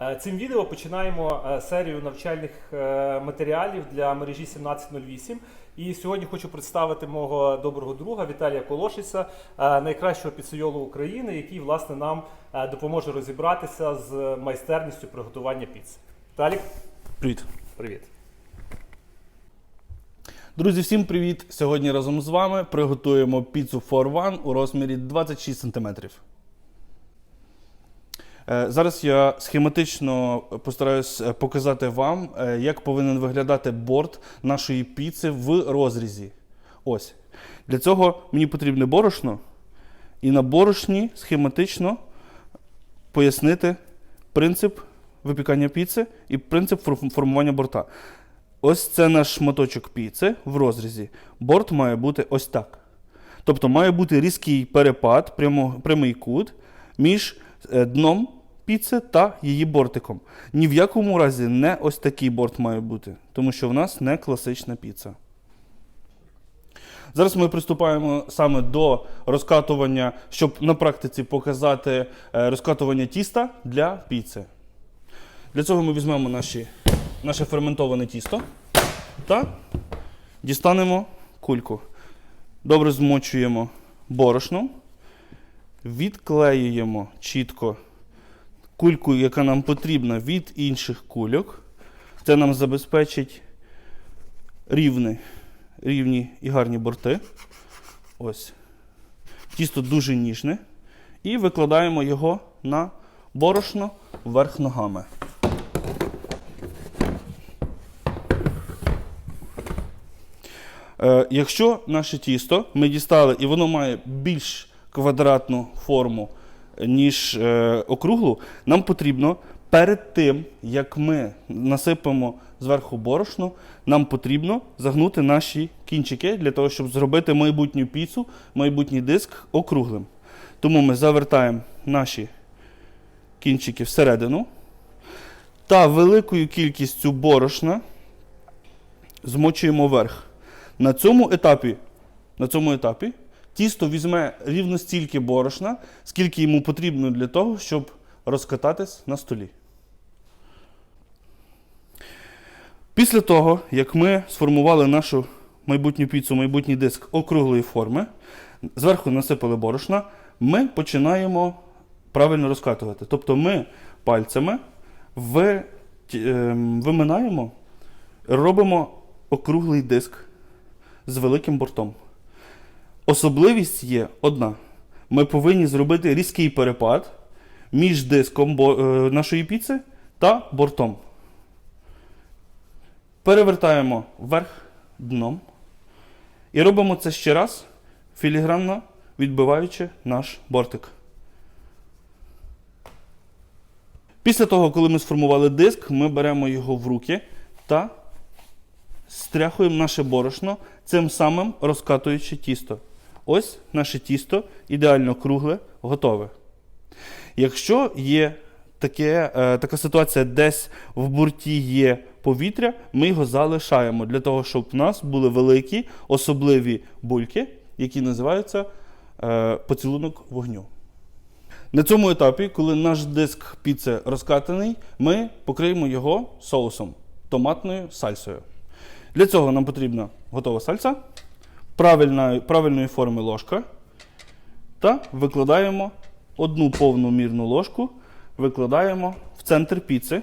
Е, Цим відео починаємо е, серію навчальних е, матеріалів для мережі 1708. І сьогодні хочу представити мого доброго друга Віталія Колошиця, найкращого піцейолу України, який власне нам допоможе розібратися з майстерністю приготування піци. Віталік, Привіт. привіт. Друзі, всім привіт! Сьогодні разом з вами приготуємо піцу for one у розмірі 26 см. Е, Зараз я схематично постараюсь е, показати вам, е, як повинен виглядати борт нашої піци в розрізі. Ось. Для цього мені потрібне борошно, і на борошні схематично пояснити принцип випікання піци і принцип фор- формування борта. Ось це наш шматочок піци в розрізі. Борт має бути ось так. Тобто має бути різкий перепад, прямий кут між дном піци та її бортиком. Ні в якому разі не ось такий борт має бути, тому що в нас не класична піца. Зараз ми приступаємо саме до розкатування, щоб на практиці показати е, розкатування тіста для піци. Для цього ми візьмемо наші, наше ферментоване тісто та дістанемо кульку. Добре змочуємо борошном, відклеюємо чітко кульку, яка нам потрібна від інших кульок. Це нам забезпечить рівні, рівні і гарні борти. Ось. Тісто дуже ніжне. І викладаємо його на борошно вверх ногами. Е, якщо наше тісто ми дістали і воно має більш квадратну форму, ніж е, округлу, нам потрібно перед тим, як ми насипемо зверху борошно, нам потрібно загнути наші кінчики для того, щоб зробити майбутню піцу, майбутній диск округлим. Тому ми завертаємо наші кінчики всередину та великою кількістю борошна змочуємо верх. На цьому етапі, на цьому етапі тісто візьме рівно стільки борошна, скільки йому потрібно для того, щоб розкататись на столі. Після того, як ми сформували нашу майбутню піцу, майбутній диск округлої форми, зверху насипали борошна, ми починаємо правильно розкатувати. Тобто ми пальцями ем, виминаємо, робимо округлий диск з великим бортом. Особливість є одна. Ми повинні зробити різкий перепад між диском е, нашої піци та бортом. Перевертаємо вверх дном. І робимо це ще раз, філігранно відбиваючи наш бортик. Після того, коли ми сформували диск, ми беремо його в руки та стряхуємо наше борошно, цим самим розкатуючи тісто. Ось наше тісто ідеально кругле, готове. Якщо є таке, е, така ситуація, десь в борті є повітря, ми його залишаємо для того, щоб в нас були великі особливі бульки, які називаються е, поцілунок вогню. На цьому етапі, коли наш диск піци розкатаний, ми покриємо його соусом томатною сальсою. Для цього нам потрібна готова сальса, правильної, правильної форми ложка та викладаємо одну повну мірну ложку, викладаємо в центр піци.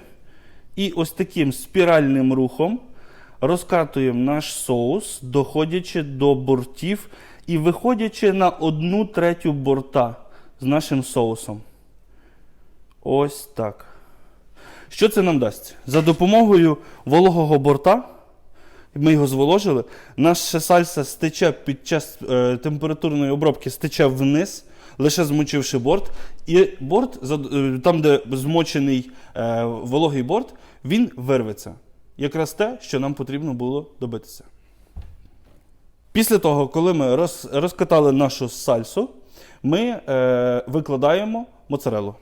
І ось таким спіральним рухом розкатуємо наш соус, доходячи до бортів і виходячи на одну третю борта з нашим соусом. Ось так. Що це нам дасть? За допомогою вологого борта, ми його зволожили, наша сальса стече під час е, температурної обробки стече вниз, лише змочивши борт. І борт, е, там, де змочений е, вологий борт, він вирветься. Якраз те, що нам потрібно було добитися. Після того, коли ми роз, розкатали нашу сальсу, ми е, викладаємо моцарелу.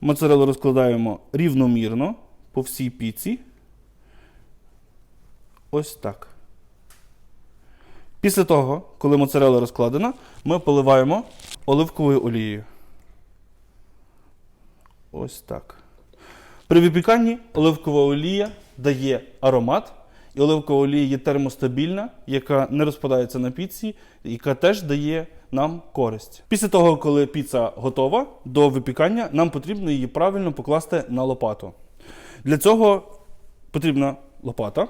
Моцарелу розкладаємо рівномірно по всій піці. Ось так. Після того, коли моцарела розкладена, ми поливаємо оливковою олією. ось так. При випіканні оливкова олія дає аромат, і оливкова олія є термостабільна, яка не розпадається на піці, яка теж дає нам користь. Після того, коли піца готова до випікання, нам потрібно її правильно покласти на лопату. Для цього потрібна лопата.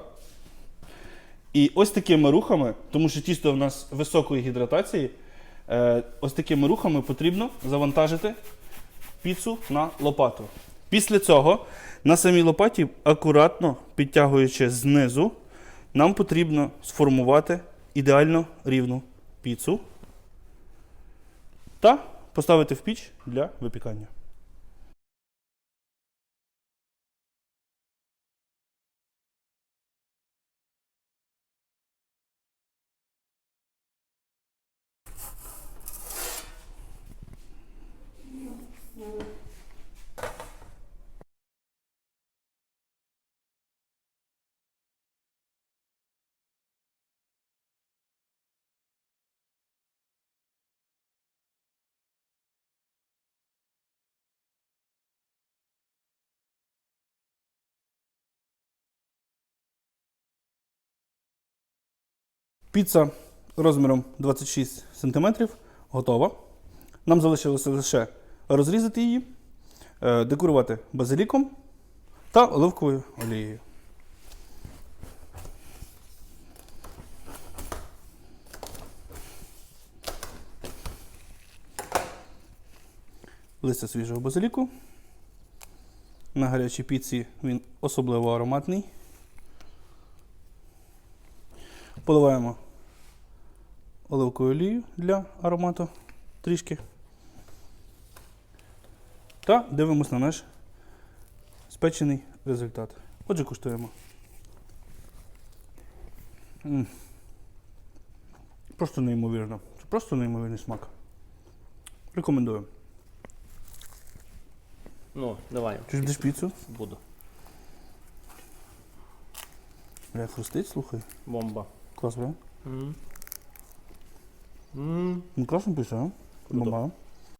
І ось такими рухами, тому що тісто в нас високої гідратації, е, ось такими рухами потрібно завантажити піцу на лопату. Після цього на самій лопаті, акуратно підтягуючи знизу, нам потрібно сформувати ідеально рівну піцу та поставити в піч для випікання. Піца розміром 26 см готова. Нам залишилося лише розрізати її, е, декорувати базиліком та оливковою олією. Листя свіжого базиліку. На гарячій піці він особливо ароматний. Поливаємо оливковою олією для аромату трішки. Та дивимось на наш спечений результат. Отже, куштуємо. М. Просто неймовірно. Це просто неймовірний смак. Рекомендую. Ну, давай. Чи будеш піцу? Буду. Як хрустить, слухай. Бомба. Клас, правда? М. М. Ну, класно пише, а? Круто. Бомба.